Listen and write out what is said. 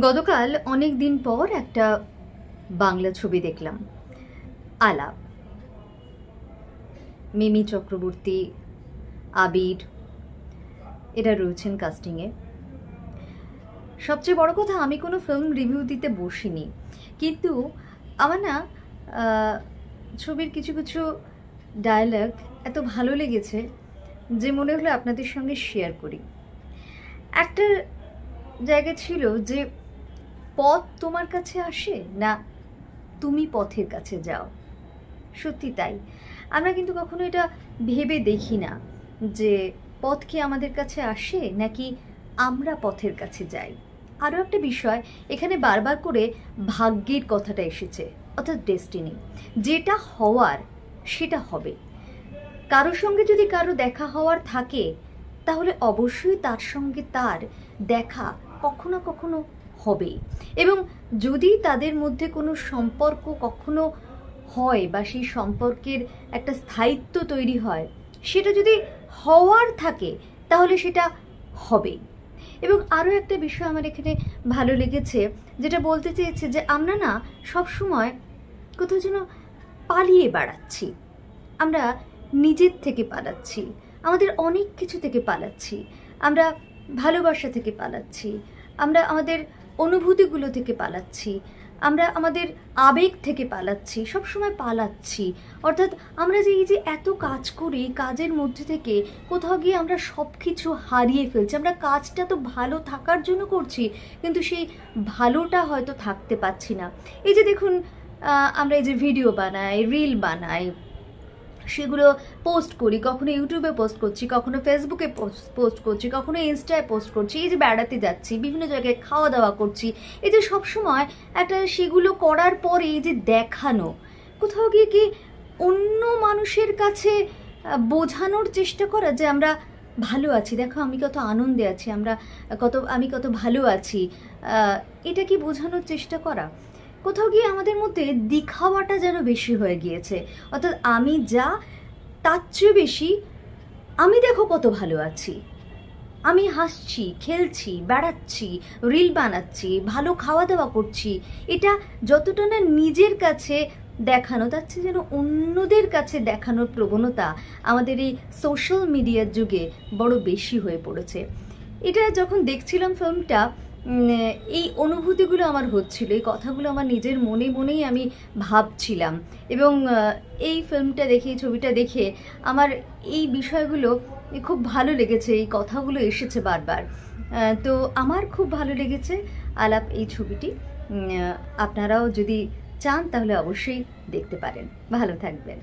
গতকাল অনেক দিন পর একটা বাংলা ছবি দেখলাম। আলাপ। মিমি চক্রবর্তী, আবির, এরা রয়েছেন কাস্টিংয়ে সবচেয়ে বড় কথা, আমি কোনো ফিল্ম রিভিউ দিতে বসিনি। কিন্তু আমার না ছবির কিছু কিছু ডায়ালগ এত ভালো লেগেছে যে মনে হলো আপনাদের সঙ্গে শেয়ার করি। একটা জায়গা ছিল যে পথ তোমার কাছে আসে না তুমি পথের কাছে যাও? সত্যি তাই। আমরা কিন্তু কখনো এটা ভেবে দেখি না যে পথ কি আমাদের কাছে আসে নাকি আমরা পথের কাছে যাই। আরও একটা বিষয়, এখানে বারবার করে ভাগ্যের কথাটা এসেছে, অর্থাৎ ডেস্টিনি যেটা হওয়ার, সেটা হবে। কারোর সঙ্গে যদি কারও দেখা হওয়ার থাকে, তাহলে অবশ্যই তার সঙ্গে তার দেখা কখনো কখনো হবে। এবং যদি তাদের মধ্যে কোনো সম্পর্ক কখনো হয় বা সেই সম্পর্কের একটা স্থায়িত্ব তৈরি হয়, সেটা যদি হওয়ার থাকে, তাহলে সেটা হবে। এবং আরও একটা বিষয় আমার এখানে ভালো লেগেছে, যেটা বলতে চেয়েছে যে আমরা না সবসময় কোথাও যেন পালিয়ে বেড়াচ্ছি। আমরা নিজের থেকে পালাচ্ছি, আমাদের অনেক কিছু থেকে পালাচ্ছি। আমরা ভালোবাসা থেকে পালাচ্ছি। আমরা আমাদের অনুভূতিগুলো থেকে পালাচ্ছি। আমরা আমাদের আবেগ থেকে পালাচ্ছি, সবসময় পালাচ্ছি। অর্থাৎ আমরা যে এই যে এত কাজ করি কাজের মধ্যে থেকে কোথাও গিয়ে আমরা সব কিছু হারিয়ে ফেলছি, আমরা কাজটা তো ভালো থাকার জন্য করছি, কিন্তু সেই ভালোটা হয়তো থাকতে পারছি না। এই যে দেখুন আমরা এই যে ভিডিও বানাই রিল বানাই সেগুলো পোস্ট করি, কখনো ইউটিউবে পোস্ট করছি, কখনো ফেসবুকে পোস্ট করছি, কখনো ইনস্টায় পোস্ট করছি, এই যে বেড়াতে যাচ্ছি, বিভিন্ন জায়গায় খাওয়া দাওয়া করছি, এই যে সবসময় একটা সেগুলো করার পরে এই যে দেখানো, কোথাও গিয়ে কি অন্য মানুষের কাছে বোঝানোর চেষ্টা করা যে আমরা ভালো আছি, দেখো আমি কত আনন্দে আছি, আমরা কত, আমি কত ভালো আছি এটা কি বোঝানোর চেষ্টা করা? কোথাও গিয়ে আমাদের মধ্যে দিখাওয়াটা যেন বেশি হয়ে গিয়েছে। অর্থাৎ আমি যা, তার চেয়ে বেশি আমি দেখো কত ভালো আছি। আমি হাসছি, খেলছি, বেড়াচ্ছি, রিল বানাচ্ছি, ভালো খাওয়া দাওয়া করছি। এটা যতটা না নিজের কাছে দেখানো, তার চেয়ে যেন অন্যদের কাছে দেখানোর প্রবণতা আমাদের এই সোশ্যাল মিডিয়ার যুগে বড় বেশি হয়ে পড়েছে। এটা যখন দেখছিলাম ফিল্মটা এই অনুভূতিগুলো আমার হচ্ছিল, এই কথাগুলো আমার নিজের মনে মনেই আমি ভাবছিলাম। এবং এই ফিল্মটা দেখে, এই ছবিটা দেখে আমার এই বিষয়গুলো খুব ভালো লেগেছে, এই কথাগুলো এসেছে বারবার। তো আমার খুব ভালো লেগেছে আলাপ এই ছবিটি। আপনারাও যদি চান তাহলে অবশ্যই দেখতে পারেন। ভালো থাকবেন।